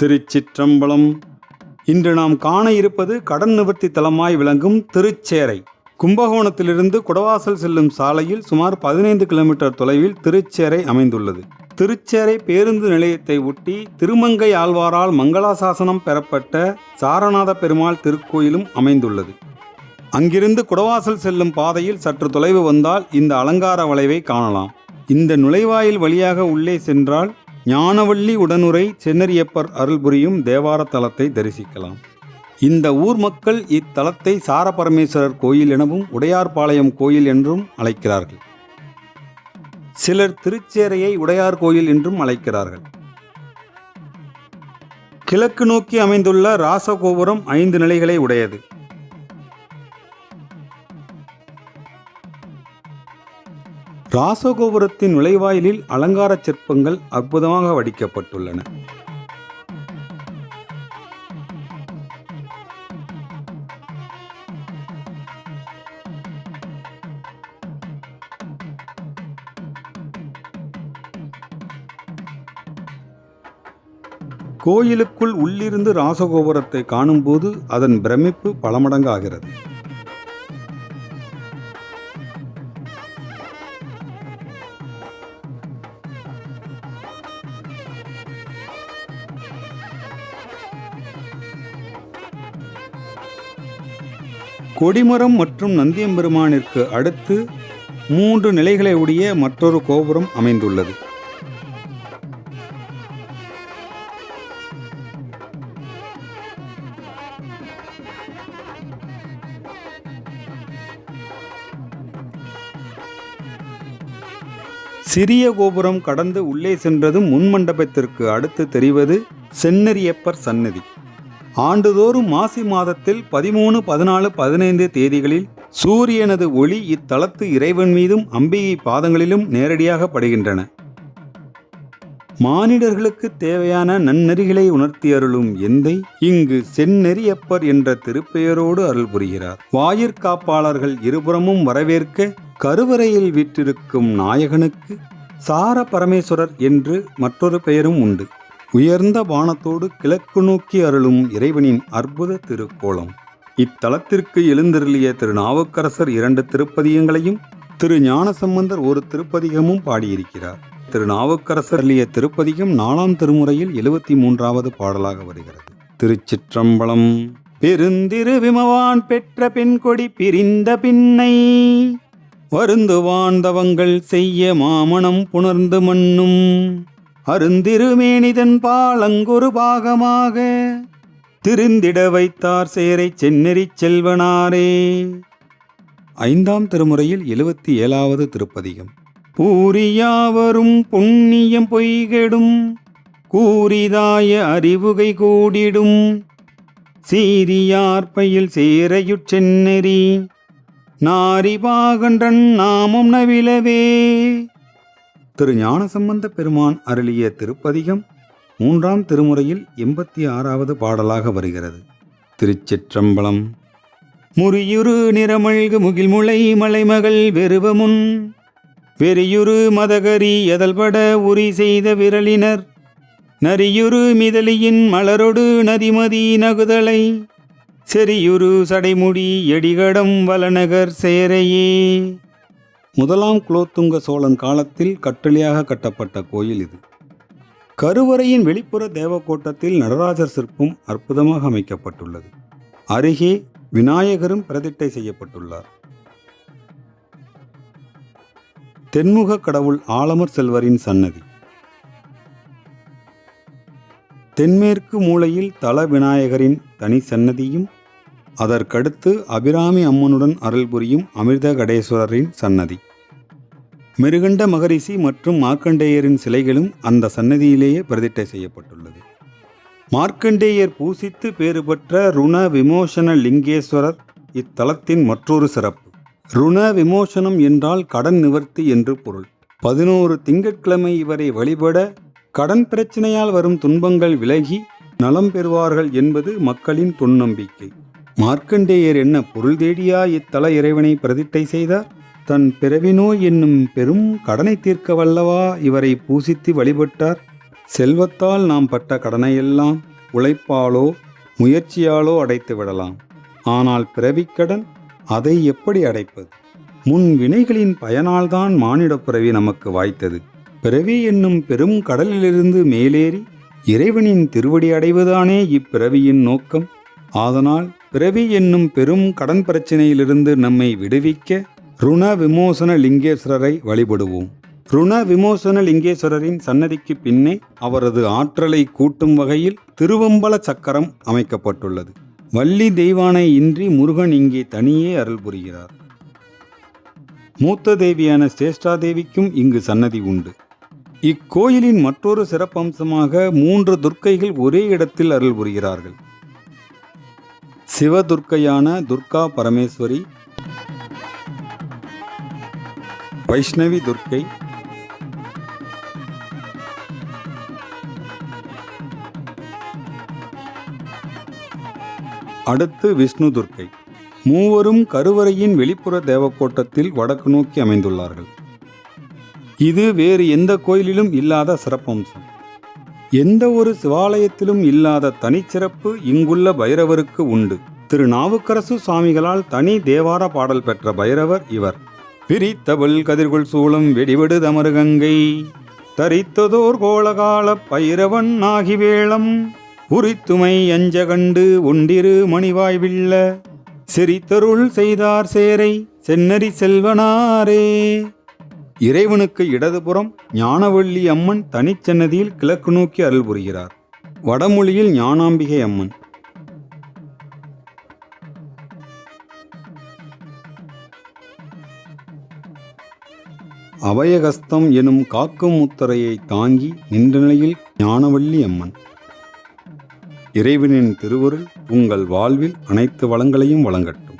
திருச்சிற்றம்பலம். இன்று நாம் காண இருப்பது கடன் நிவர்த்தி தலமாய் விளங்கும் திருச்சேரை. கும்பகோணத்திலிருந்து குடவாசல் செல்லும் சாலையில் சுமார் பதினைந்து கிலோமீட்டர் தொலைவில் திருச்சேரை அமைந்துள்ளது. திருச்சேரை பேருந்து நிலையத்தை ஒட்டி திருமங்கை ஆழ்வாரால் மங்களாசாசனம் பெறப்பட்ட சாரநாத பெருமாள் திருக்கோயிலும் அமைந்துள்ளது. அங்கிருந்து குடவாசல் செல்லும் பாதையில் சற்று தொலைவு வந்தால் இந்த அலங்கார வளைவை காணலாம். இந்த நுழைவாயில் வழியாக உள்ளே சென்றால் ஞானவள்ளி உடனுரை சென்னரியப்பர் அருள் புரியும் தேவார தலத்தை தரிசிக்கலாம். இந்த ஊர் மக்கள் இத்தலத்தை சாரபரமேஸ்வரர் கோயில் எனவும் உடையார்பாளையம் கோயில் என்றும் அழைக்கிறார்கள். சிலர் திருச்சேரையை உடையார் கோயில் என்றும் அழைக்கிறார்கள். கிழக்கு நோக்கி அமைந்துள்ள ராசகோபுரம் ஐந்து நிலைகளை உடையது. ராசகோபுரத்தின் நுழைவாயிலில் அலங்கார சிற்பங்கள் அற்புதமாக வடிக்கப்பட்டுள்ளன. கோயிலுக்குள் உள்ளிருந்து ராசகோபுரத்தை காணும்போது அதன் பிரமிப்பு பல மடங்காகிறது கொடிமரம் மற்றும் நந்தியம்பெருமானிற்கு அடுத்து மூன்று நிலைகளை உடைய மற்றொரு கோபுரம் அமைந்துள்ளது. சிறிய கோபுரம் கடந்து உள்ளே சென்றதும் முன்மண்டபத்திற்கு அடுத்து தெரிவது சென்னரியப்பர் சன்னதி ஆண்டுதோறும் மாசி மாதத்தில் பதிமூணு பதினாலு பதினைந்து தேதிகளில் சூரியனது ஒளி இத்தலத்து இறைவன் மீதும் அம்பிகை பாதங்களிலும் நேரடியாக படுகின்றன. மானிடர்களுக்கு தேவையான நன்னெறிகளை உணர்த்தி அருளும் எந்தை இங்கு செந்நெறியப்பர் என்ற திருப்பெயரோடு அருள் புரிகிறார். வாயிற்காப்பாளர்கள் இருபுறமும் வரவேற்க கருவறையில் விற்றிருக்கும் நாயகனுக்கு சார பரமேஸ்வரர் என்று மற்றொரு பெயரும் உண்டு. உயர்ந்த வானத்தோடு கிழக்கு நோக்கி அருளும் இறைவனின் அற்புத திருக்கோலம். இத்தலத்திற்கு எழுந்தருளிய திரு நாவுக்கரசர் இரண்டு திருப்பதியங்களையும் திரு ஞானசம்பந்தர் ஒரு திருப்பதிகமும் பாடியிருக்கிறார். திரு நாவுக்கரசர் அருளிய திருப்பதிகம் நாலாம் திருமுறையில் எழுபத்தி மூன்றாவது பாடலாக வருகிறது. திருச்சிற்றம்பலம் பெருந்திரு விமவான் பெற்ற பெண்கொடி பிரிந்த பின்னை வருந்து வாழ்ந்தவங்கள் செய்ய மாமணம் புணர்ந்து மண்ணும் அருந்திருமேனிதன் பாலங்கொரு பாகமாக திருந்திட வைத்தார் சேரை சென்னெறி செல்வனாரே. ஐந்தாம் திருமுறையில் எழுபத்தி ஏழாவது திருப்பதிகம். பூரியாவரும் புண்ணியம் பொய்கெடும் கூறிதாய அறிவுகை கூடிடும். சீரியார்பையில் சேரையுட் சென்னெறி நாரிபாகன்றன் நாமம் நவிலவே. திரு ஞானசம்பந்த பெருமான் அருளிய திருப்பதிகம் மூன்றாம் திருமுறையில் எண்பத்தி ஆறாவது பாடலாக வருகிறது. திருச்சிற்றம்பலம். முறியுரு நிறமழ்கு முகில்முளை மலைமகள் வெறுவமுன் வெறியுரு மதகரி எதல்பட உரி செய்த விரலினர் நரியுரு மிதலியின் மலரொடு நதிமதி நகுதலை செரியுரு சடைமுடி எடிகடம் வலநகர் சேரையே. முதலாம் குலோத்துங்க சோழன் காலத்தில் கட்டளையாக கட்டப்பட்ட கோயில் இது. கருவறையின் வெளிப்புற தேவக்கோட்டத்தில் நடராஜர் சிற்பம் அற்புதமாக அமைக்கப்பட்டுள்ளது. அருகே விநாயகரும் பிரதிட்டை செய்யப்பட்டுள்ளார். தென்முக கடவுள் ஆலமர் செல்வரின் சன்னதி. தென்மேற்கு மூலையில் தல விநாயகரின் தனி சன்னதியும் அதற்கடுத்து அபிராமி அம்மனுடன் அருள் புரியும் அமிர்த கடேஸ்வரரின் சன்னதி. மிருகண்ட மகரிஷி மற்றும் மார்க்கண்டேயரின் சிலைகளும் அந்த சன்னதியிலேயே பிரதிட்டை செய்யப்பட்டுள்ளது. மார்க்கண்டேயர் பூசித்து பேறு பெற்ற ருண விமோசன லிங்கேஸ்வரர் இத்தலத்தின் மற்றொரு சிறப்பு. ருண விமோசனம் என்றால் கடன் நிவர்த்தி என்று பொருள். பதினோரு திங்கட்கிழமை இவரை வழிபட கடன் பிரச்சனையால் வரும் துன்பங்கள் விலகி நலம் பெறுவார்கள் என்பது மக்களின் தொன்னம்பிக்கை. மார்க்கண்டேயர் என்ன பொருள் தேடியா? இத்தல இறைவனை பிரதிட்டை செய்தார். தன் பிறவினோ என்னும் பெரும் கடனை தீர்க்க வல்லவா? இவரை பூசித்து வழிபட்டார். செல்வத்தால் நாம் பட்ட கடனையெல்லாம் உழைப்பாலோ முயற்சியாலோ அடைத்து விடலாம். ஆனால் பிறவிக்கடன் அதை எப்படி அடைப்பது? முன் வினைகளின் பயனால்தான் மானிடப் பிறவி நமக்கு வாய்த்தது. பிறவி என்னும் பெரும் கடலிலிருந்து மேலேறி இறைவனின் திருவடி அடைவதானே இப்பிறவியின் நோக்கம்? ஆதனால் பிறவி என்னும் பெரும் கடன் பிரச்சனையிலிருந்து நம்மை விடுவிக்க ருண விமோசன லிங்கேஸ்வரரை வழிபடுவோம். ருண விமோசன லிங்கேஸ்வரரின் சன்னதிக்கு பின்னே அவரது ஆற்றலை கூட்டும் வகையில் திருவம்பல சக்கரம் அமைக்கப்பட்டுள்ளது. வள்ளி தெய்வானை இன்றி முருகன் இங்கே தனியே அருள் புரிகிறார். மூத்த தேவியான சேஷ்டாதேவிக்கும் இங்கு சன்னதி உண்டு. இக்கோயிலின் மற்றொரு சிறப்பம்சமாக மூன்று துர்க்கைகள் ஒரே இடத்தில் அருள் புரிகிறார்கள். சிவதுர்க்கையான துர்கா பரமேஸ்வரி வைஷ்ணவி துர்க்கை அடுத்து விஷ்ணு துர்க்கை. மூவரும் கருவறையின் வெளிப்புற தேவக்கோட்டத்தில் வடக்கு நோக்கி அமைந்துள்ளார்கள். இது வேறு எந்த கோயிலிலும் இல்லாத சிறப்பம்சம். எந்த ஒரு சிவாலயத்திலும் இல்லாத தனிச்சிறப்பு இங்குள்ள பைரவருக்கு உண்டு. திரு நாவுக்கரசு சுவாமிகளால் தனி தேவார பாடல் பெற்ற பைரவர் இவர். பிரித்தவள் கதிர்கொள் சூளம் வெடிவெடு தமருகங்கை. தரித்ததோர் கோலகால பைரவன் ஆகிவேளம். உரித்துமை அஞ்ச கண்டு ஒன்றிரு மணிவாய்வில்ல. சிரித்தருள் செய்தார் சேரை சென்னரி செல்வனாரே. இறைவனுக்கு இடதுபுறம் ஞானவள்ளி அம்மன் தனிச்சன்னதியில் கிழக்கு நோக்கி அருள் புரிகிறார். வடமொழியில் ஞானாம்பிகை அம்மன். அபயகஸ்தம் எனும் காக்கும் முத்திரையை தாங்கி நின்ற நிலையில் ஞானவள்ளி அம்மன். இறைவனின் திருவருள் உங்கள் வாழ்வில் அனைத்து வளங்களையும் வழங்கட்டும்.